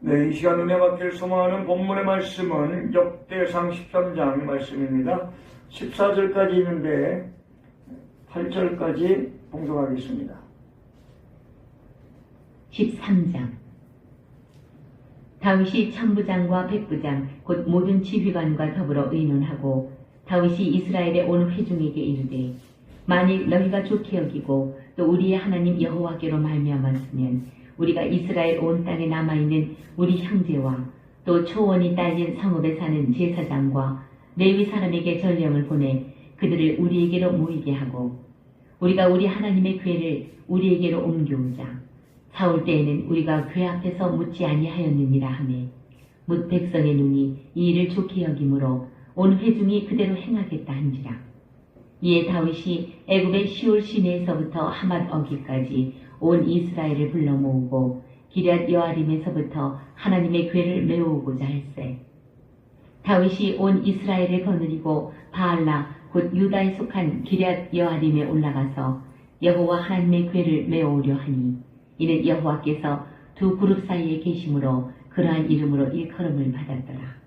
네, 이 시간 은혜 받기를 소망하는 본문의 말씀은 역대상 13장 말씀입니다. 14절까지 있는데 8절까지 봉독하겠습니다. 13장 다윗이 천부장과 백부장 곧 모든 지휘관과 더불어 의논하고 다윗이 이스라엘의 온 회중에게 이르되 만일 너희가 좋게 여기고 또 우리의 하나님 여호와께로 말미암았으면 우리가 이스라엘 온 땅에 남아 있는 우리 형제와 또 초원이 딸린 성읍에 사는 제사장과 레위 사람에게 전령을 보내 그들을 우리에게로 모이게 하고 우리가 우리 하나님의 괴를 우리에게로 옮겨오자 사올 때에는 우리가 궤 앞에서 묻지 아니하였느니라 하매 묻 백성의 눈이 이 일을 좋게 여김으로 온 회중이 그대로 행하겠다 한지라. 이에 다윗이 애굽의 시올 시내에서부터 하맛 어기까지 온 이스라엘을 불러 모으고 기럇 여아림에서부터 하나님의 궤를 메우고자 할세 다윗이 온 이스라엘을 거느리고 바알라 곧 유다에 속한 기럇 여아림에 올라가서 여호와 하나님의 궤를 메우려 하니 이는 여호와께서 두 그룹 사이에 계심으로 그러한 이름으로 일컬음을 받았더라.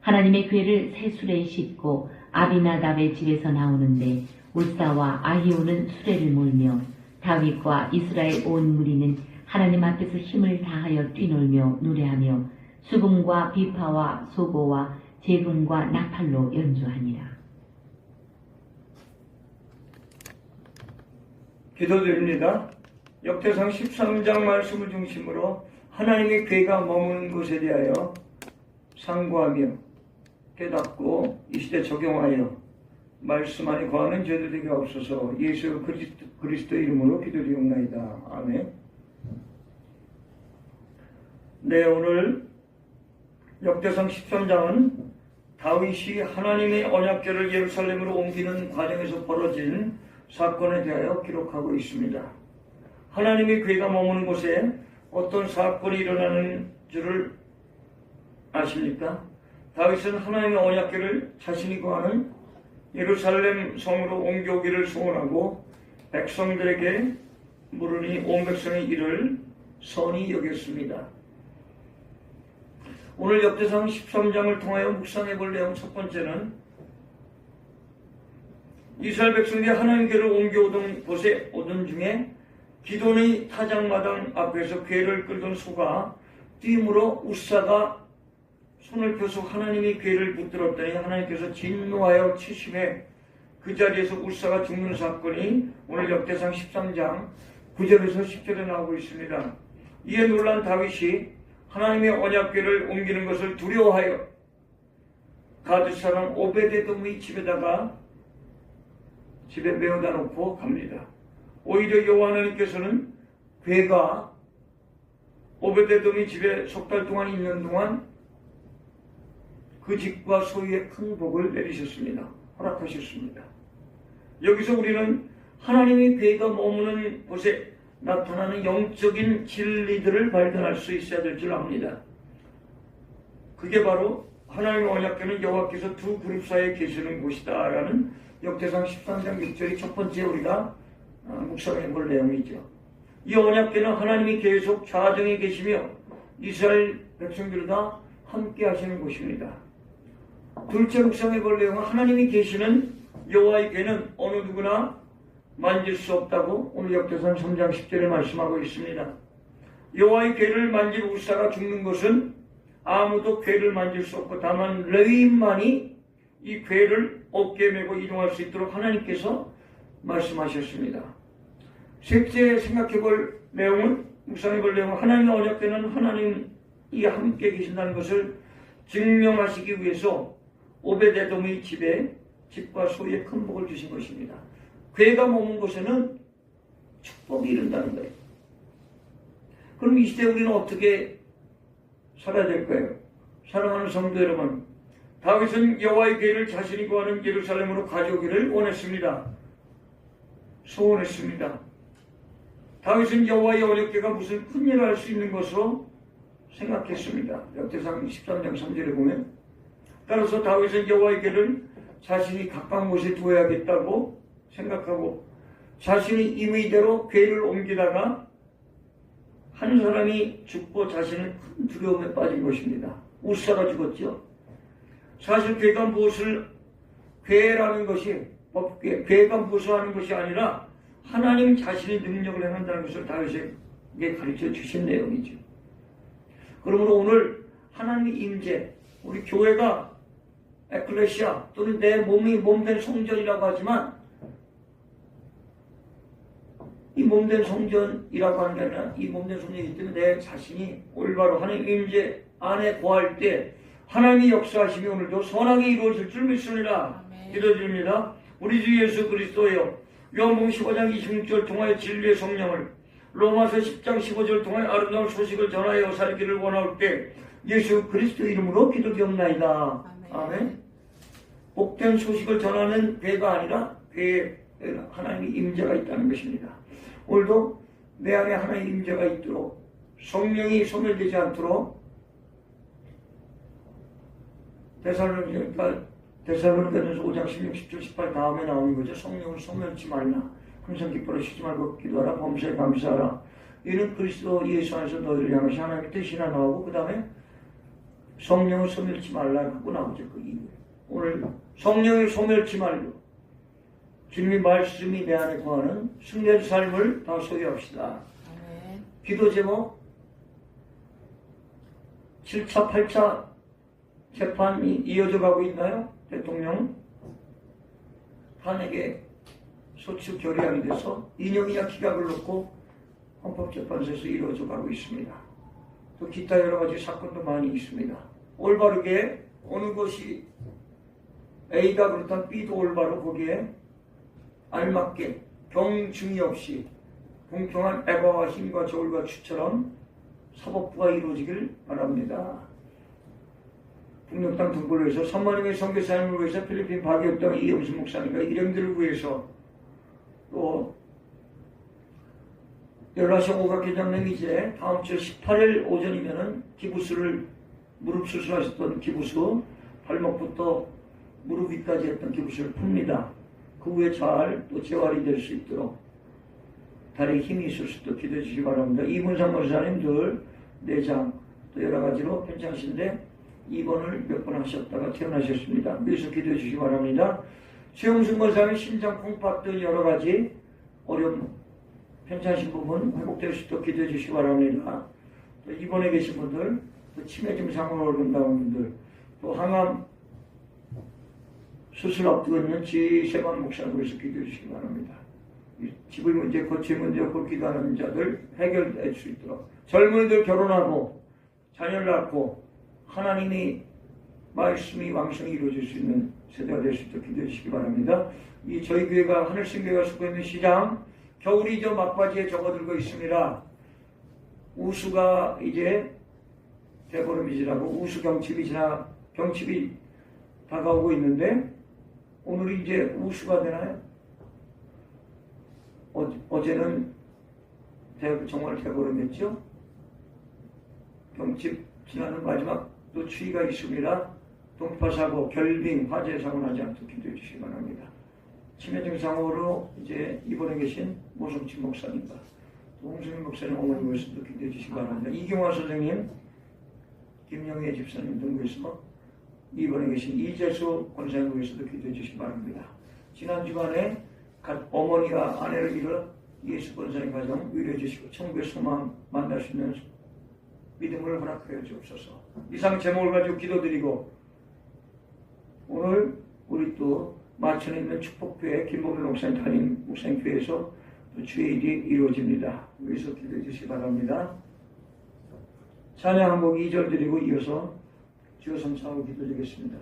하나님의 궤를 새 수레에 싣고 아비나답의 집에서 나오는데 우사와 아히오는 수레를 몰며 다윗과 이스라엘 온 무리는 하나님 앞에서 힘을 다하여 뛰놀며 노래하며 수금과 비파와 소고와 재금과 나팔로 연주하니라. 기도드립니다. 역대상 13장 말씀을 중심으로 하나님의 괴가 머무는 것에 대하여 상고하며 깨닫고 이 시대 적용하여 말씀 안에 거하는 저들에게 없어서 예수 그리스도, 그리스도 이름으로 기도드리옵나이다. 아멘. 네, 오늘 역대상 13장은 다윗이 하나님의 언약궤를 예루살렘으로 옮기는 과정에서 벌어진 사건에 대하여 기록하고 있습니다. 하나님의 괴가 머무는 곳에 어떤 사건이 일어나는 줄을 아십니까? 다윗은 하나님의 언약궤를 자신이 거하는 예루살렘 성으로 옮겨오기를 소원하고 백성들에게 물으니 온 백성의 일을 선히 여겼습니다. 오늘 역대상 13장을 통하여 묵상해 볼 내용 첫 번째는 이스라엘 백성들이 하나님께를 옮겨오던 곳에 오던 중에 기돈의 타작마당 앞에서 괴를 끌던 소가 뛰므로 우사가 손을 펴서 하나님의 괴를 붙들었더니 하나님께서 진노하여 치심해 그 자리에서 우사가 죽는 사건이 오늘 역대상 13장 9절에서 10절에 나오고 있습니다. 이에 놀란 다윗이 하나님의 언약궤를 옮기는 것을 두려워하여 가드 사람 오베데돔의 집에다가 집에 메어다 놓고 갑니다. 오히려 여호와 하나님께서는 괴가 오베데돔이 집에 석 달 동안 있는 동안 그 집과 소유의 큰 복을 내리셨습니다. 허락하셨습니다. 여기서 우리는 하나님의 괴가 머무는 곳에 나타나는 영적인 진리들을 발견할 수 있어야 될 줄 압니다. 그게 바로 하나님의 언약궤는 여호와께서 두 그룹 사이에 계시는 곳이다라는 역대상 13장 6절이 첫 번째 우리가 어, 묵상해 볼 내용이죠. 이 언약궤는 하나님이 계속 좌정에 계시며 이스라엘 백성들과 함께 하시는 곳입니다. 둘째 묵상해 볼 내용은 하나님이 계시는 여호와의 궤는 어느 누구나 만질 수 없다고 오늘 역대상 3장 10절에 말씀하고 있습니다. 여호와의 궤를 만질 우사가 죽는 것은 아무도 궤를 만질 수 없고 다만 레위인만이 이 궤를 어깨에 메고 이동할 수 있도록 하나님께서 말씀하셨습니다. 셋째 생각해 볼 내용은 묵상해 볼 내용은 하나님의 언약궤는 하나님이 함께 계신다는 것을 증명하시기 위해서 오베데돔의 집에 집과 소유에 큰 복을 주신 것입니다. 괴가 머문 곳에는 축복이 이른다는 거예요. 그럼 이 시대에 우리는 어떻게 살아야 될까요? 사랑하는 성도 여러분, 다윗은 여호와의 괴를 자신이 구하는 예루살렘으로 가져오기를 원했습니다. 소원했습니다. 다윗은 여호와의 언약궤가 무슨 큰일을 할 수 있는 것으로 생각했습니다. 역대상 13장 3절에 보면 따라서 다윗은 여호와의 궤를 자신이 가까운 곳에 두어야겠다고 생각하고 자신이 임의대로 궤를 옮기다가 한 사람이 죽고 자신은 큰 두려움에 빠진 것입니다. 우사가 죽었죠. 사실 괴가 무엇을 괴라는 것이 법괴, 괴가 무엇을 하는 것이 아니라 하나님 자신의 능력을 행한다는 것을 다윗에게 가르쳐 주신 내용이죠. 그러므로 오늘 하나님의 임재, 우리 교회가 에클레시아 또는 내 몸이 몸된 성전이라고 하지만 이 몸된 성전이라고 하는 게 아니라 이 몸된 성전이기 때문에 내 자신이 올바로 하나님 임재 안에 거할 때 하나님의 역사하심이 오늘도 선하게 이루어질 줄 믿습니다. 기도드립니다. 우리 주 예수 그리스도여 요한복음 15장 26절 통하여 진리의 성령을 로마서 10장 15절 통하여 아름다운 소식을 전하여 살기를 원할 때 예수 그리스도 이름으로 기도드옵나이다. 아멘. 복된 소식을 전하는 배가 아니라 배에 하나님의 임재가 있다는 것입니다. 오늘도 내 안에 하나님의 임재가 있도록 성령이 소멸되지 않도록 데살로니가 데살로니가전서 5장 16, 17, 18 다음에 나오는 거죠. 성령을 소멸치 말라. 항상 기뻐라 쉬지 말고 기도하라. 범사에 감사하라. 이는 그리스도 예수 안에서 너희를 향하신 하나님의 뜻이나 나오고 그 다음에 성령을 소멸치 말라 하고 나오죠. 그 이후에. 오늘 성령을 소멸치 말고 주님의 말씀이 내 안에 거하는 승리의 삶을 다 소유합시다. 아멘. 기도 제목 7차, 8차 재판이 이어져 가고 있나요? 대통령 탄핵에 소추 결의안이 돼서 인용이나 기각을 놓고 헌법재판소에서 이루어져 가고 있습니다. 또 기타 여러 가지 사건도 많이 있습니다. 올바르게 어느 것이 A가 그렇다면 B도 올바로 거기에 알맞게 경중이 없이 공평한 에바와 힘과 저울과 추처럼 사법부가 이루어지길 바랍니다. 북녘땅 등불로에서 선마님의 선교사님을 위해서 필리핀 바기업당 이영수 목사님과 일행들을 위해서 또 열라시 오각회장님 이제 다음 주 18일 오전이면은 기부수를 무릎 수술하셨던 기부수 발목부터 무릎 위까지 했던 기부수를 풉니다. 그 후에 잘 또 재활이 될 수 있도록 다리에 힘이 있을 수 있도록 기도해 주시기 바랍니다. 이문상 목사님들 내장 또 여러 가지로 괜찮으신데 입원을 몇 번 하셨다가 퇴원하셨습니다. 그래서 기도해 주시기 바랍니다. 최용순 권사님 심장 콩팥 등 여러 가지 어려움 괜찮으신 부분 회복될 수 있도록 기도해 주시기 바랍니다. 또 입원해 계신 분들, 또 치매 증상으로 어른다는 분들, 또 항암 수술 앞두고 있는 지세만 목사를 위해서 기도해 주시기 바랍니다. 이 집의 문제, 거취 문제, 그 기도하는 자들 해결될 수 있도록 젊은이들 결혼하고 자녀를 낳고 하나님이 말씀이 왕성히 이루어질 수 있는 세대가 될 수 있도록 기도해 주시기 바랍니다. 이 저희 교회가 하늘신교회가 쓰고 있는 시장 겨울이 저 막바지에 접어들고 있습니다. 우수가 이제 대보름이지라고 우수 경칩이 지나 경칩이 다가오고 있는데 오늘이 이제 우수가 되나요? 어, 어제는 대, 정말 대보름이었죠? 경칩 지나는 마지막 또 추위가 있습니다. 동파사고, 결빙, 화재 사고 나지 않도록 기도해 주시기 바랍니다. 치매 증상으로 이제 입원해 계신 모성치 목사님과 또 홍승민 목사님 어머니 모습도 기도해 주시기 바랍니다. 이경화 선생님, 김영애 집사님 등 위해서 입원해 계신 이재수 권사님 위해서도 기도해 주시기 바랍니다. 지난 주간에 갓 어머니와 아내를 잃어 예수 권사님 가정 위로해 주시고 천국의 소망 만날 수 있는 믿음을 허락하여 주옵소서. 이상 제목을 가지고 기도드리고 오늘 우리 또 마천에 있는 축복교회 김복일 목사님 담임 목사님 교회에서 또 주의 일이 이루어집니다. 여기서 기도해 주시기 바랍니다. 찬양 한곡 2절 드리고 이어서 주여 성사하고 기도드리겠습니다.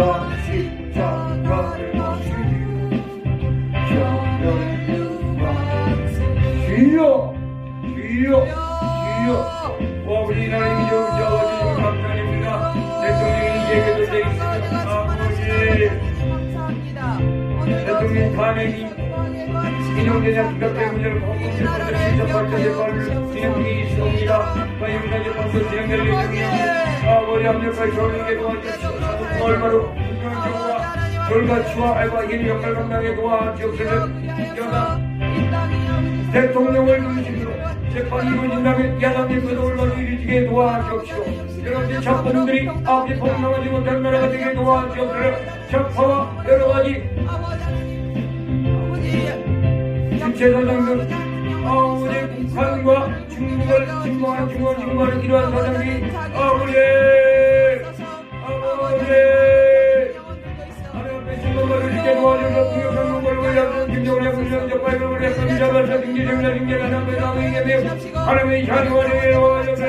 나 과연 재판도 진행될 예정이며 아버지 압력과 조용하게 도와주시옵소서 얼마로 분명한 경우와 결과치와 알바 힘 역할 감당에 도와주옵소서 여다 대통령을 중심으로 재판이 이루어진다면 야당의 그 얼마로 이루어지게 도와주옵시고 여러분의 작품들이 아버지 폭망하지 못한 나라가 되게 도와주옵소서 적파와 여러 가지 주체사장들 아버지 북한과 중국을 침공한 중국 침공하는 이러한 사장들이 아버지 아버지 하나님 앞에 신검을 이렇게 공격한 몽골을 올려주는 김정을 약속한 적발을 올렸던 자발사 중지정자 중재가 남의 남에게 매우 하나님의 자녀원에 도와줘서.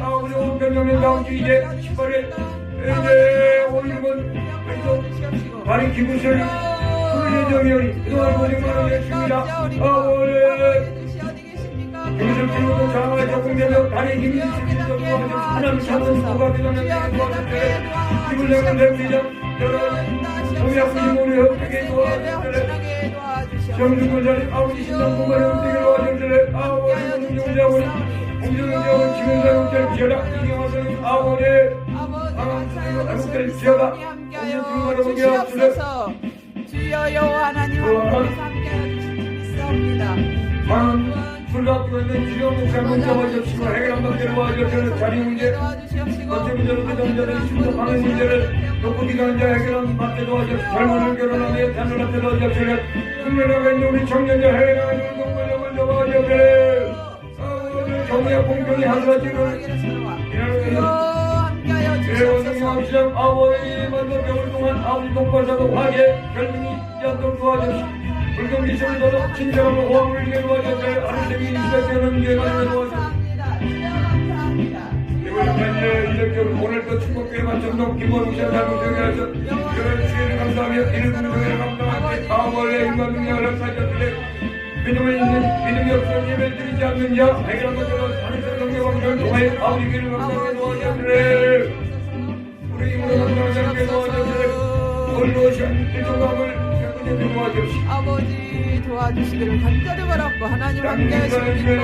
아버지 다음 주 이제 18일. 이제 오늘은 그래서 많이 기부설 불예정이오니 그동안 고생만 하셨습니다. 아버지 주여 여호와 하나님 함께 하시옵니다. 술납고 있는 주요 목사님 도와주시고 해결한 것들을 도와주시는 자리 문제 번째 문제는 기동자들의 심도 방해 문제를 높고 기동자 해결한 밖에 도와주시고 젊은을 결혼하며 자녀한테 도와주시고 국민에게 있는 우리 청년자 해결하는 운동권력을 도와주시고 정의와 공평이 하루아침을 이라는 대원경 시장 아버지 먼저 겨울 동안 아버지 동반사도 화재 결민이 있도록 도와주시고 불경 미술도도 친절하고 호황을 이게 도와주시고 하루생이 시작되는 예관을 도와주시고 이번 현재 이렇게 오늘도 축복교회 맞춤동 김원우시아 사무총회에서 여러 주의를 감사하며 이를 공동회를 감당하기 다음월에 인간 능력을 합사하셨으되 믿음이 있는 믿음이 없어 예배를 드리지 않는 자 해결한 것처럼 성경왕을 통하여 아버지 길을 감당하게 도와주시되 우리 힘으로 않게 도와주시되 원로신 일조감을 도와주시고 아버지 도와주시기를 간절히 바랐고 하나님 함께 땅 하시옵소서.